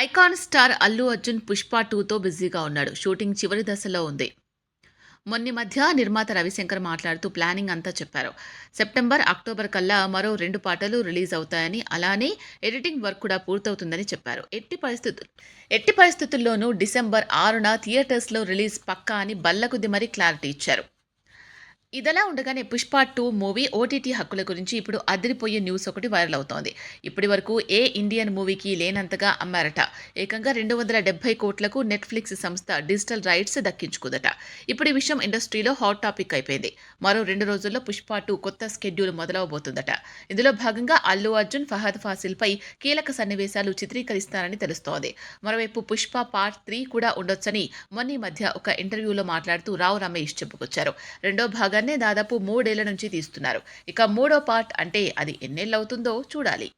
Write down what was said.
Icon star Allu Arjun Pushpa టూతో బిజీగా ఉన్నాడు. షూటింగ్ చివరి దశలో ఉంది. మొన్ని మధ్య నిర్మాత రవిశంకర్ మాట్లాడుతూ ప్లానింగ్ అంతా చెప్పారు. సెప్టెంబర్ అక్టోబర్ కల్లా మరో రెండు పాటలు రిలీజ్ అవుతాయని అలానే ఎడిటింగ్ వర్క్ కూడా పూర్తవుతుందని చెప్పారు. ఎట్టి పరిస్థితులు ఎట్టి పరిస్థితుల్లోనూ డిసెంబర్ ఆరున థియేటర్స్లో రిలీజ్ పక్కా అని బల్లకుది మరీ క్లారిటీ ఇచ్చారు. ఇదలా ఉండగానే పుష్ప టూ మూవీ ఓటీటీ హక్కుల గురించి ఇప్పుడు అదిరిపోయే న్యూస్ ఒకటి వైరల్ అవుతోంది. ఇప్పటి వరకు ఏ ఇండియన్ మూవీకి లేనంతగా అమ్మారట. ఏకంగా రెండు వందల డెబ్బై కోట్లకు నెట్ఫ్లిక్స్ సంస్థ డిజిటల్ రైట్స్ దక్కించుకుందట. ఇప్పుడు ఈ విషయం ఇండస్ట్రీలో హాట్ టాపిక్ అయిపోయింది. మరో రెండు రోజుల్లో పుష్ప టూ కొత్త స్కెడ్యూల్ మొదలవబోతుందట. ఇందులో భాగంగా అల్లు అర్జున్ ఫహద్ ఫాసిల్ పై కీలక సన్నివేశాలు చిత్రీకరిస్తారని తెలుస్తోంది. మరోవైపు పుష్ప పార్ట్ త్రీ కూడా ఉండొచ్చని మొన్న మధ్య ఒక ఇంటర్వ్యూలో మాట్లాడుతూ రావు రమేష్ చెప్పుకొచ్చారు. రెండో భాగం గన్నే దాదాపు మూడేళ్ళ నుంచి తీస్తున్నారు. ఇక మూడో పార్ట్ అంటే అది ఎన్నేళ్ళవుతుందో చూడాలి.